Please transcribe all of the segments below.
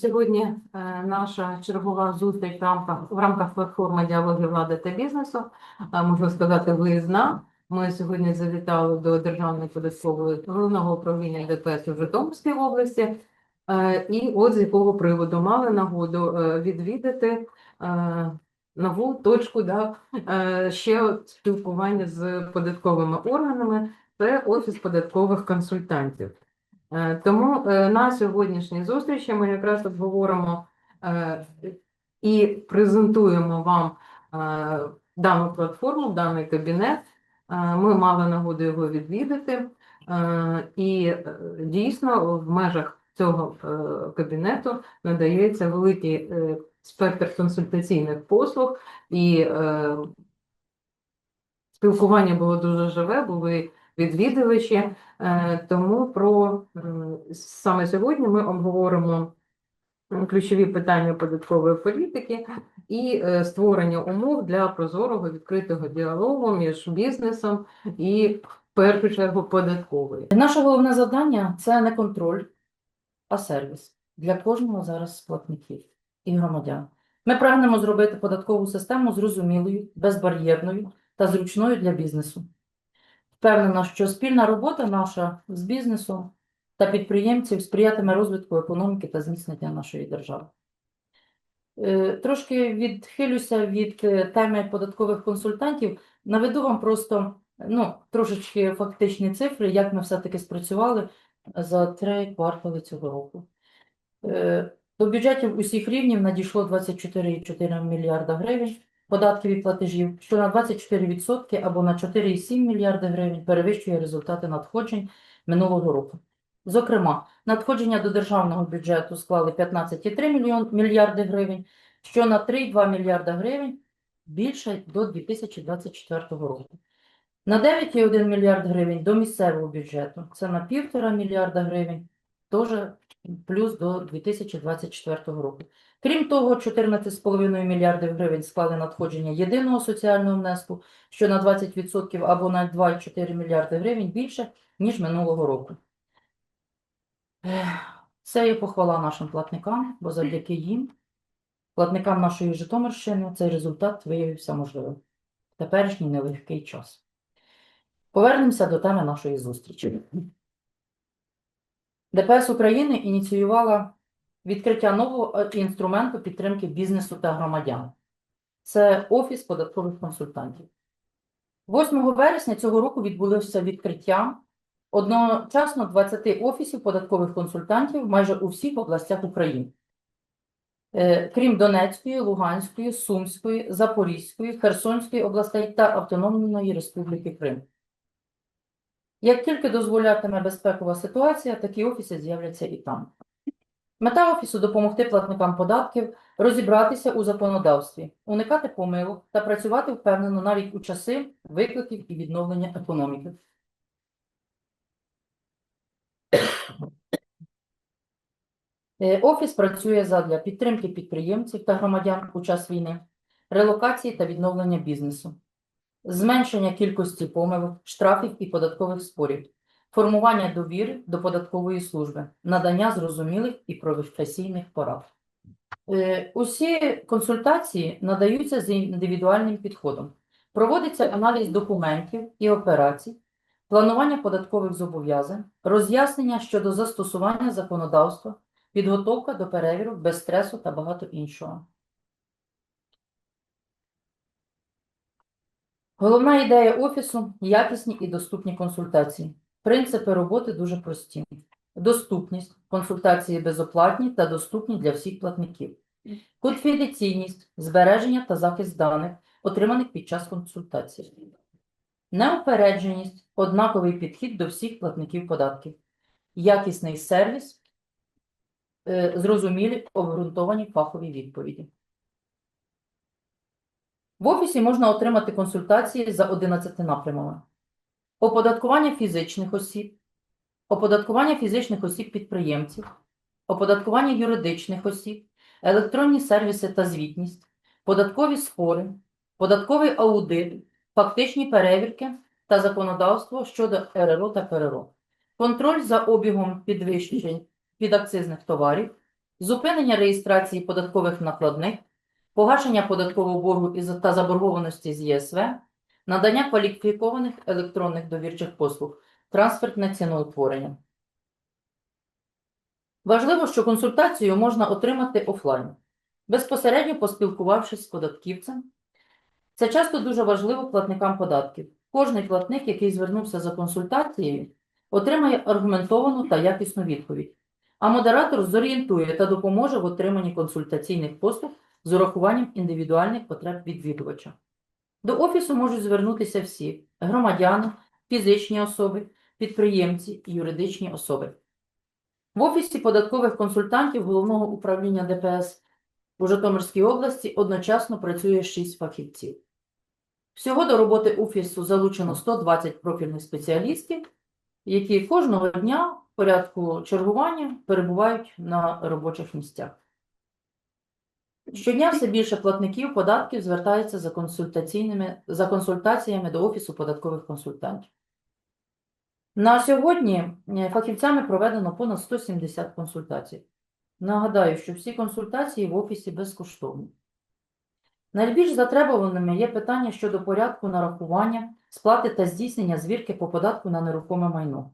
Сьогодні е, наша чергова зустріч в рамках, в рамках платформи діалоги влади та бізнесу, е, можна сказати, виїзна. Ми сьогодні завітали до Державної податкової головного управління ДПС у Житомирській області. Е, І от з якого приводу мали нагоду відвідати нову точку да, ще спілкування з податковими органами. Це Офіс податкових консультантів. Е, Тому е, на сьогоднішній зустрічі ми якраз обговоримо е, і презентуємо вам дану платформу, даний кабінет. Ми мали нагоду його відвідати, і дійсно в межах цього кабінету надається великий спектр консультаційних послуг, і спілкування було дуже живе, були відвідувачі. Е, Тому про саме сьогодні ми обговоримо ключові питання податкової політики і е, створення умов для прозорого відкритого діалогу між бізнесом і в першу чергу податковою. Наше головне завдання це не контроль, а сервіс для кожного зараз з платників і громадян. Ми прагнемо зробити податкову систему зрозумілою, безбар'єрною та зручною для бізнесу. Впевнена, що спільна робота наша з бізнесом та підприємців сприятиме розвитку економіки та зміцнення нашої держави. Е, Трошки відхилюся від е, теми податкових консультантів. Наведу вам просто ну, трошечки фактичні цифри, як ми все-таки спрацювали за три квартали цього року. Е, До бюджетів усіх рівнів надійшло 24,4 мільярда гривень податків і платежів, що на 24% або на 4,7 мільярди гривень перевищує результати надходжень минулого року. Зокрема, надходження до державного бюджету склали 15,3 мільярди гривень, що на 3,2 мільярда гривень більше до 2024 року. На 9,1 мільярд гривень до місцевого бюджету, це на 1,5 мільярда гривень, теж плюс до 2024 року. Крім того, 14,5 мільярдів гривень склали надходження єдиного соціального внеску, що на 20% або на 2,4 мільярди гривень більше, ніж минулого року. Це є похвала нашим платникам, бо завдяки їм, платникам нашої Житомирщини, цей результат виявився можливим в теперішній нелегкий час. Повернемося до теми нашої зустрічі. ДПС України ініціювала відкриття нового е, інструменту підтримки бізнесу та громадян. Це Офіс податкових консультантів. 8 вересня цього року відбулося відкриття одночасно 20 офісів податкових консультантів майже у всіх областях України. Е, Крім Донецької, Луганської, Сумської, Запорізької, Херсонської областей та Автономної Республіки Крим. Як тільки дозволятиме безпекова ситуація, такі офіси з'являться і там. Мета офісу допомогти платникам податків розібратися у законодавстві, уникати помилок та працювати впевнено навіть у часи викликів і відновлення економіки. Е, Офіс працює задля підтримки підприємців та громадян у час війни, релокації та відновлення бізнесу, зменшення кількості помилок, штрафів і податкових спорів, формування довіри до податкової служби, надання зрозумілих і професійних порад. Е, Усі консультації надаються з індивідуальним підходом. Проводиться аналіз документів і операцій, планування податкових зобов'язань, роз'яснення щодо застосування законодавства, підготовка до перевірок без стресу та багато іншого. Головна ідея офісу якісні і доступні консультації. Принципи роботи дуже прості. Доступність, консультації безоплатні та доступні для всіх платників. Конфіденційність, збереження та захист даних, отриманих під час консультації. Неупередженість, однаковий підхід до всіх платників податків. Якісний сервіс, е, зрозумілі, обґрунтовані фахові відповіді. В офісі можна отримати консультації за 11 напрямами. Оподаткування фізичних осіб, оподаткування фізичних осіб-підприємців, оподаткування юридичних осіб, електронні сервіси та звітність, податкові спори, податковий аудит, фактичні перевірки та законодавство щодо РРО та ПРРО, контроль за обігом підвищень підакцизних товарів, зупинення реєстрації податкових накладних, погашення податкового боргу та заборгованості з ЄСВ, надання кваліфікованих електронних довірчих послуг, трансфертне ціноутворення. Важливо, що консультацію можна отримати офлайн, безпосередньо поспілкувавшись з податківцем. Це часто дуже важливо платникам податків. Кожний платник, який звернувся за консультацією, отримає аргументовану та якісну відповідь, а модератор зорієнтує та допоможе в отриманні консультаційних послуг з урахуванням індивідуальних потреб відвідувача. До офісу можуть звернутися всі громадяни, фізичні особи, підприємці і юридичні особи. В Офісі податкових консультантів Головного управління ДПС у Житомирській області одночасно працює 6 фахівців. Всього до роботи офісу залучено 120 профільних спеціалістів, які кожного дня в порядку чергування перебувають на робочих місцях. Щодня все більше платників податків звертається за, консультаційними, за консультаціями до Офісу податкових консультантів. На сьогодні е, фахівцями проведено понад 170 консультацій. Нагадаю, що всі консультації в Офісі безкоштовні. Найбільш затребуваними є питання щодо порядку нарахування, сплати та здійснення звірки по податку на нерухоме майно,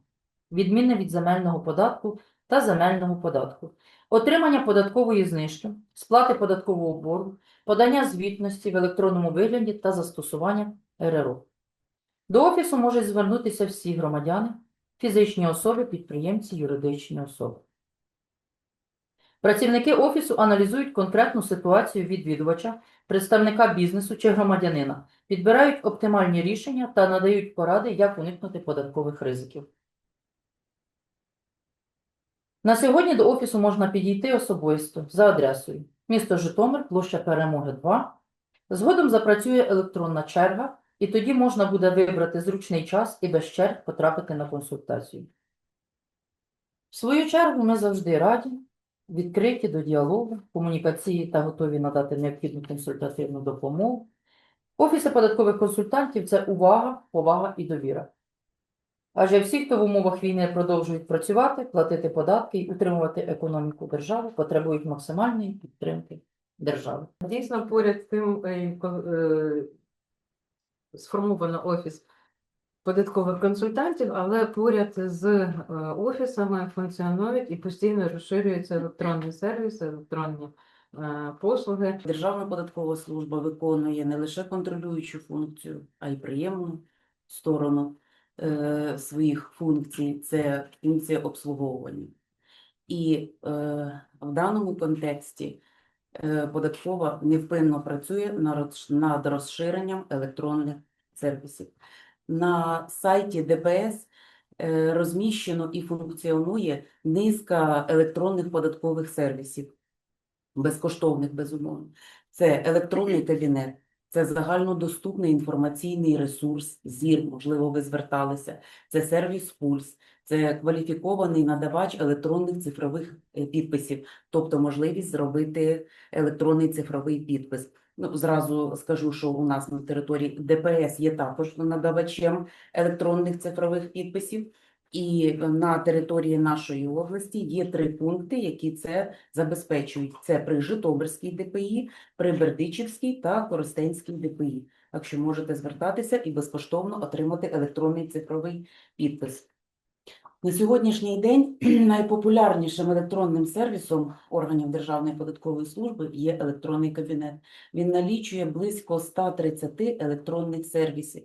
відмінне від земельного податку та земельного податку, отримання податкової знижки, сплати податкового боргу, подання звітності в електронному вигляді та застосування РРО. До Офісу можуть звернутися всі громадяни, фізичні особи, підприємці, юридичні особи. Працівники Офісу аналізують конкретну ситуацію відвідувача, представника бізнесу чи громадянина, підбирають оптимальні рішення та надають поради, як уникнути податкових ризиків. На сьогодні до Офісу можна підійти особисто за адресою місто Житомир, площа Перемоги 2. Згодом запрацює електронна черга, і тоді можна буде вибрати зручний час і без черг потрапити на консультацію. В свою чергу ми завжди раді, відкриті до діалогу, комунікації та готові надати необхідну консультативну допомогу. Офіси податкових консультантів це увага, повага і довіра. Адже всі, хто в умовах війни продовжують працювати, платити податки і утримувати економіку держави, потребують максимальної підтримки держави. Дійсно, поряд з тим е, е, сформовано офіс податкових консультантів, але поряд з е, офісами функціонують і постійно розширюються електронні сервіси, електронні послуги. Державна податкова служба виконує не лише контролюючу функцію, а й приємну сторону е, своїх функцій це функція обслуговування. І е, в даному контексті е, податкова невпинно працює над розширенням електронних сервісів. На сайті ДПС е, розміщено і функціонує низка електронних податкових сервісів безкоштовних, безумовно. Це електронний кабінет, це загальнодоступний інформаційний ресурс, ЗІР, можливо, ви зверталися, це сервіс Пульс, це кваліфікований надавач електронних цифрових е, підписів, тобто можливість зробити електронний цифровий підпис. Ну, зразу скажу, що у нас на території ДПС є також надавачем електронних цифрових підписів. І на території нашої області є три пункти, які це забезпечують. Це при Житомирській ДПІ, при Бердичівській та Коростенській ДПІ. Так що можете звертатися і безкоштовно отримати електронний цифровий підпис. На сьогоднішній день найпопулярнішим електронним сервісом органів Державної податкової служби є електронний кабінет. Він налічує близько 130 електронних сервісів.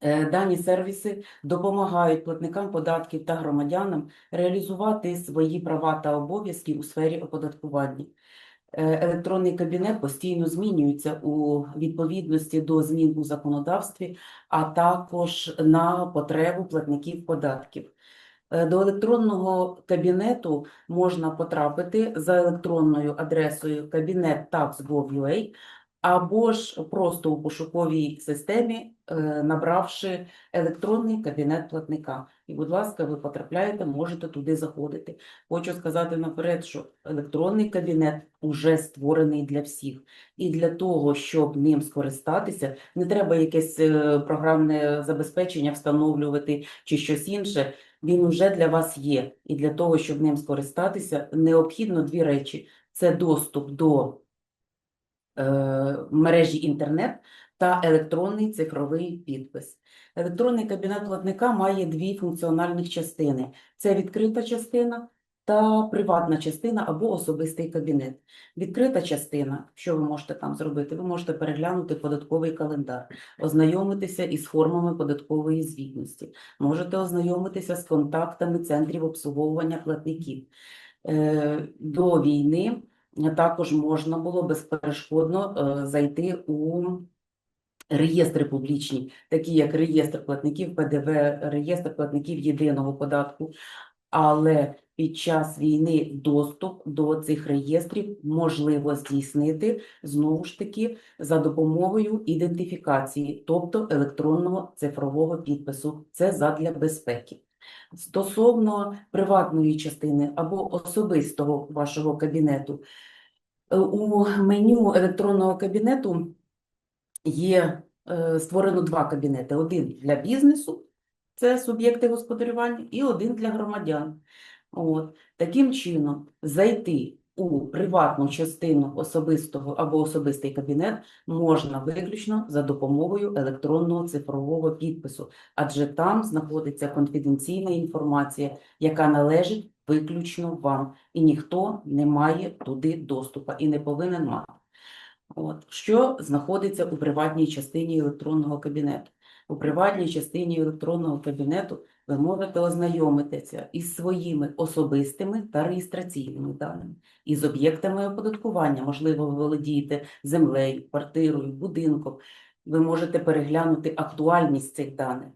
Е, Дані сервіси допомагають платникам податків та громадянам реалізувати свої права та обов'язки у сфері оподаткування. Е, Електронний кабінет постійно змінюється у відповідності до змін у законодавстві, а також на потребу платників податків. Е, До електронного кабінету можна потрапити за електронною адресою кабінет.tax.gov.ua або ж просто у пошуковій системі, е, набравши електронний кабінет платника. І, будь ласка, ви потрапляєте, можете туди заходити. Хочу сказати наперед, що електронний кабінет уже створений для всіх. І для того, щоб ним скористатися, не треба якесь е, програмне забезпечення встановлювати чи щось інше. Він уже для вас є. І для того, щоб ним скористатися, необхідно дві речі: це доступ до мережі інтернет та електронний цифровий підпис. Електронний кабінет платника має дві функціональних частини: це відкрита частина та приватна частина або особистий кабінет. Відкрита частина, що ви можете там зробити? Ви можете переглянути податковий календар, ознайомитися із формами податкової звітності, можете ознайомитися з контактами центрів обслуговування платників. Е, До війни також можна було безперешкодно е, зайти у реєстри публічні, такі як реєстр платників ПДВ, реєстр платників єдиного податку. Але під час війни доступ до цих реєстрів можливо здійснити знову ж таки за допомогою ідентифікації, тобто електронного цифрового підпису. Це задля безпеки. Стосовно приватної частини або особистого вашого кабінету, е, у меню електронного кабінету є е, створено два кабінети: один для бізнесу, це суб'єкти господарювання, і один для громадян. От. Таким чином зайти у приватну частину особистого або особистий кабінет можна виключно за допомогою електронного цифрового підпису, адже там знаходиться конфіденційна інформація, яка належить виключно вам, і ніхто не має туди доступу і не повинен мати. От. Що знаходиться у приватній частині електронного кабінету? У приватній частині електронного кабінету ви можете ознайомитися із своїми особистими та реєстраційними даними, із об'єктами оподаткування. Можливо, ви володієте землею, квартирою, будинком. Ви можете переглянути актуальність цих даних.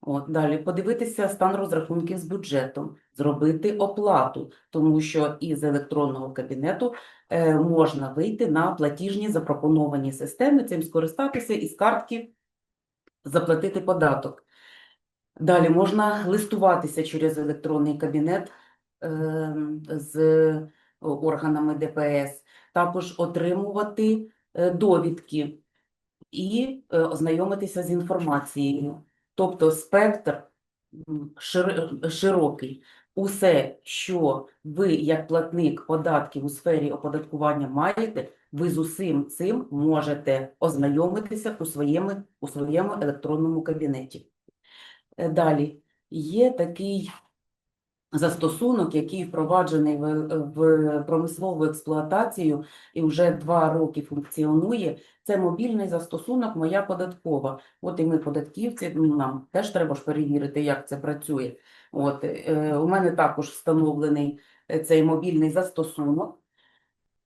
От, далі подивитися стан розрахунків з бюджетом, зробити оплату, тому що із електронного кабінету е, можна вийти на платіжні запропоновані системи, цим скористатися із картки заплатити податок. Далі можна листуватися через електронний кабінет е, з органами ДПС, також отримувати е, довідки і е, ознайомитися з інформацією. Тобто спектр широкий. Усе, що ви, як платник податків у сфері оподаткування маєте, ви з усім цим можете ознайомитися у своєму, у своєму електронному кабінеті. Е, Далі є такий застосунок, який впроваджений в, промислову експлуатацію і вже два роки функціонує. Це мобільний застосунок Моя податкова. От і ми, податківці, ну, нам теж треба ж перевірити, як це працює. От е, у мене також встановлений е, цей мобільний застосунок.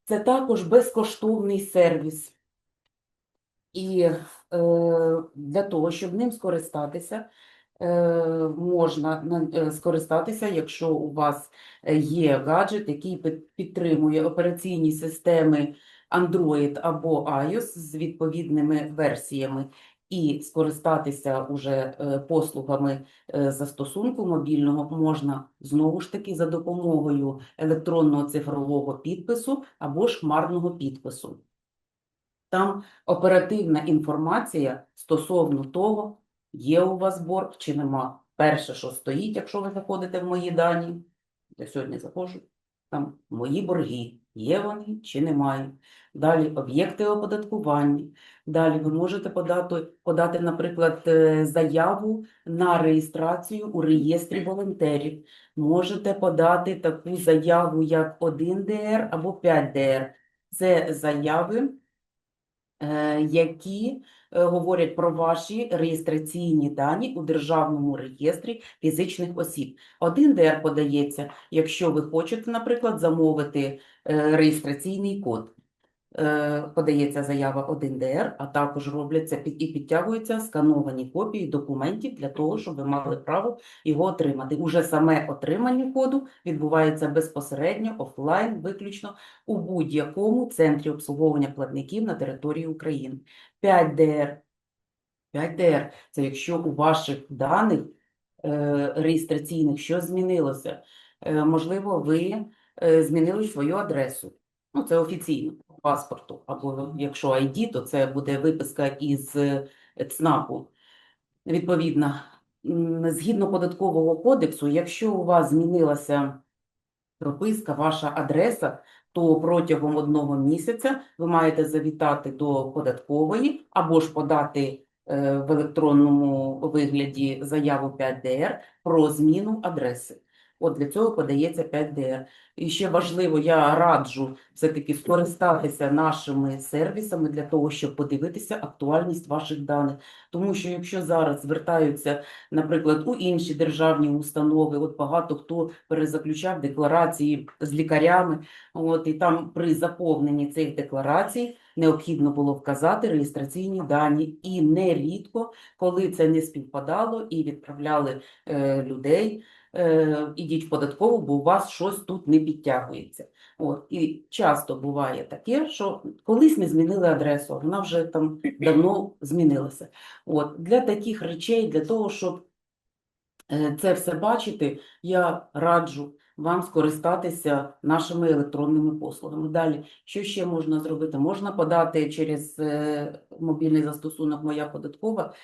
Це також безкоштовний сервіс. І е, для того, щоб ним скористатися, можна е, скористатися, якщо у вас е, є гаджет, який підтримує операційні системи Android або iOS з відповідними версіями, і скористатися уже е, послугами е, застосунку мобільного можна знову ж таки за допомогою електронного цифрового підпису або ж хмарного підпису. Там оперативна інформація стосовно того, є у вас борг чи нема. Перше, що стоїть, якщо ви заходите в мої дані, я сьогодні заходжу, там мої борги, є вони чи немає. Далі об'єкти оподаткування. Далі ви можете подати, подати, наприклад, е, заяву на реєстрацію у реєстрі волонтерів. Можете подати таку заяву, як 1 ДР або 5 ДР. Це заяви, е, які говорять про ваші реєстраційні дані у Державному реєстрі фізичних осіб. Один ДР подається, якщо ви хочете, наприклад, замовити е, реєстраційний код. е, подається заява 1ДР, а також робляться і підтягуються скановані копії документів для того, щоб ви мали право його отримати. Уже саме отримання коду відбувається безпосередньо офлайн, виключно у будь-якому центрі обслуговування платників на території України. 5ДР. 5ДР – це якщо у ваших даних е, реєстраційних щось змінилося. Е, можливо, ви е, змінили свою адресу. Ну, це офіційно паспорту. Або якщо ID, то це буде виписка із ЦНАПу. Відповідно, згідно податкового кодексу, якщо у вас змінилася прописка, ваша адреса, то протягом одного місяця ви маєте завітати до податкової або ж подати е, в електронному вигляді заяву 5ДР про зміну адреси. От для цього подається 5ДР. І ще важливо, я раджу все-таки скористатися нашими сервісами для того, щоб подивитися актуальність ваших даних. Тому що якщо зараз звертаються, наприклад, у інші державні установи, от багато хто перезаключав декларації з лікарями, от і там при заповненні цих декларацій необхідно було вказати реєстраційні дані. І нерідко, коли це не співпадало, і відправляли е, людей е, ідіть в податкову, бо у вас щось тут не підтягується. От, і часто буває таке, що колись ми змінили адресу, вона вже там давно змінилася. От, для таких речей, для того, щоб е, це все бачити, я раджу вам скористатися нашими електронними послугами. Далі, що ще можна зробити? Можна подати через е, мобільний застосунок Моя податкова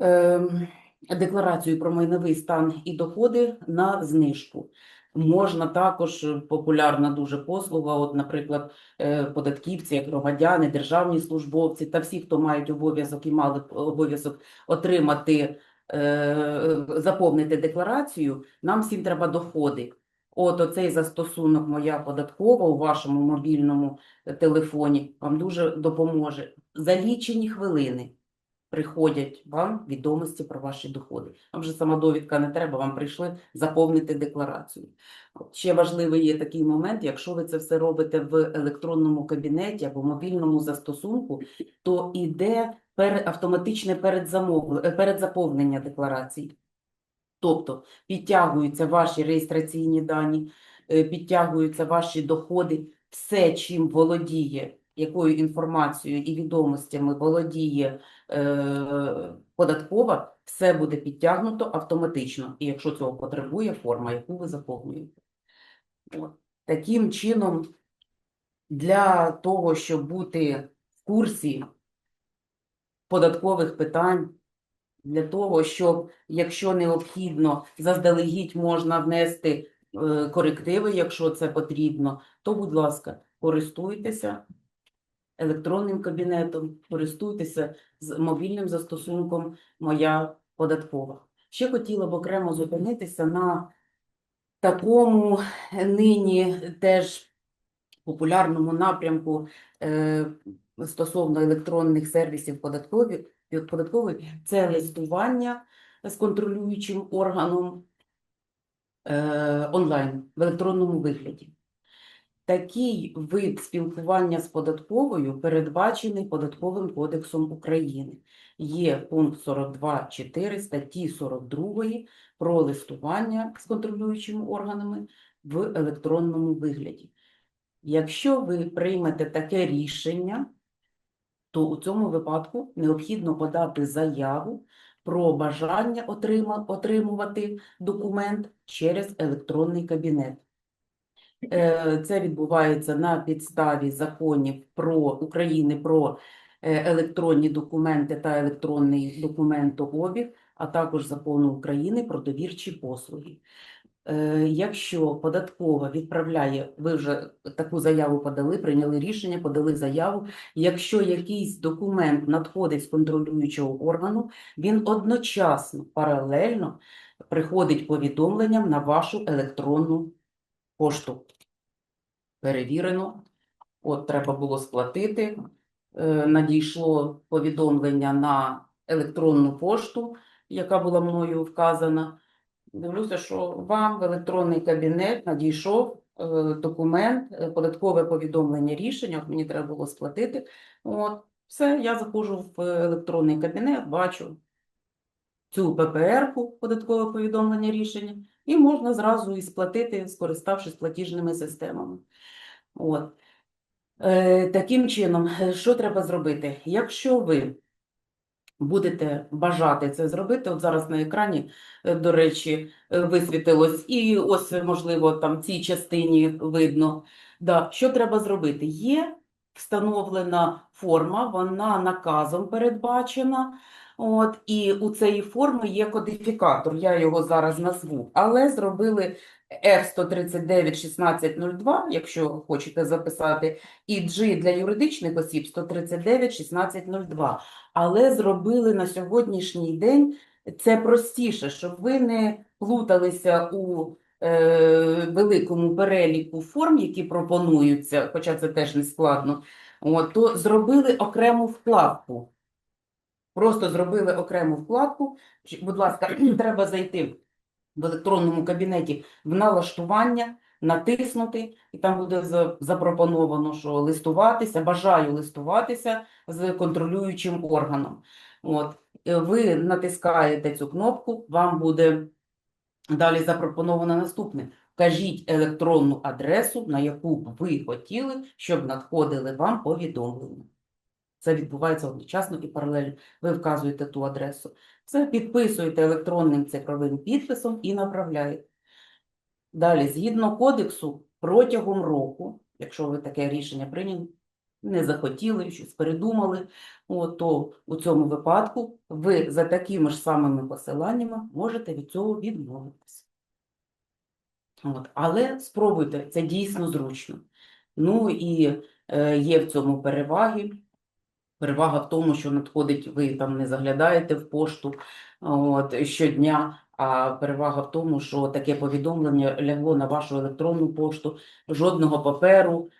ем, декларацію про майновий стан і доходи на знижку. Можна також е, популярна дуже послуга, от, наприклад, е, податківці, як громадяни, державні службовці та всі, хто мають обов'язок і мали обов'язок отримати, заповнити декларацію, нам всім треба доходи. От оцей застосунок Моя податкова у вашому мобільному е, телефоні вам дуже допоможе. За лічені хвилини приходять вам відомості про ваші доходи. Вам вже сама довідка не треба, вам прийшли заповнити декларацію. Ще важливий є такий момент, якщо ви це все робите в електронному кабінеті або мобільному застосунку, то іде автоматичне е, передзаповнення декларацій. Тобто підтягуються ваші реєстраційні дані, е, підтягуються ваші доходи, все, чим володіє, якою інформацією і відомостями володіє е, податкова, все буде підтягнуто автоматично, і якщо цього потребує форма, яку ви заповнюєте. От. Таким чином, для того, щоб бути в курсі податкових питань, для того, щоб, якщо необхідно, заздалегідь можна внести е, корективи, якщо це потрібно, то, будь ласка, користуйтеся електронним кабінетом, користуйтеся з мобільним застосунком Моя податкова. Ще хотіла б окремо зупинитися на такому нині теж популярному напрямку е, стосовно електронних сервісів податкової, це листування з контролюючим органом е, онлайн в електронному вигляді. Такий вид спілкування з податковою передбачений Податковим кодексом України. Є пункт 42.4 статті 42 про листування з контролюючими органами в електронному вигляді. Якщо ви приймете таке рішення, то у цьому випадку необхідно подати заяву про бажання отримувати документ через електронний кабінет. Е, Це відбувається на підставі законів про України про е, електронні документи та електронний документообіг, а також закону України про довірчі послуги. Е, Якщо податкова відправляє, ви вже таку заяву подали, прийняли рішення, подали заяву. Якщо якийсь документ надходить з контролюючого органу, він одночасно паралельно приходить повідомленням на вашу електронну пошту. Перевірено. От треба було сплатити. Е, Надійшло повідомлення на електронну пошту, яка була мною вказана. Дивлюся, що вам в електронний кабінет надійшов е, документ, е, податкове повідомлення рішення, мені треба було сплатити. От, все, я заходжу в електронний кабінет, бачу цю ППР-ку, податкове повідомлення рішення, і можна зразу і сплатити, скориставшись платіжними системами. От. Е, таким чином, що треба зробити? Якщо ви будете бажати це зробити, от зараз на екрані, е, до речі, е, висвітилось, і ось, можливо, там цій частині видно. Да, що треба зробити? Є встановлена форма, вона наказом передбачена. От, і у цієї форми є кодифікатор, я його зараз назву, але зробили R139-1602, якщо хочете записати, і G для юридичних осіб 139-1602. Але зробили на сьогоднішній день це простіше, щоб ви не плуталися у великому переліку форм, які пропонуються, хоча це теж не складно, то зробили окрему вкладку. Просто зробили окрему вкладку. Будь ласка, треба зайти в електронному кабінеті в налаштування, натиснути, і там буде запропоновано, що листуватися, бажаю листуватися з контролюючим органом. От. Е, Ви натискаєте цю кнопку, вам буде далі запропоновано наступне. Вкажіть електронну адресу, на яку б ви хотіли, щоб надходили вам повідомлення. Це відбувається одночасно і паралельно. Ви вказуєте ту адресу. Це підписуєте електронним цифровим підписом і направляєте. Далі, згідно кодексу, протягом року, якщо ви таке рішення прийняли, не захотіли, щось передумали, от, то у цьому випадку ви за такими ж самими посиланнями можете від цього відмовитися. От, але спробуйте, це дійсно зручно. Ну і е, є в цьому переваги. Перевага в тому, що надходить, ви там не заглядаєте в пошту от, щодня, а перевага в тому, що таке повідомлення лягло на вашу електронну пошту, жодного паперу,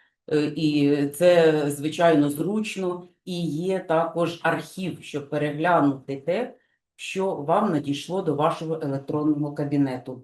і це, звичайно, зручно, і є також архів, щоб переглянути те, що вам надійшло до вашого електронного кабінету.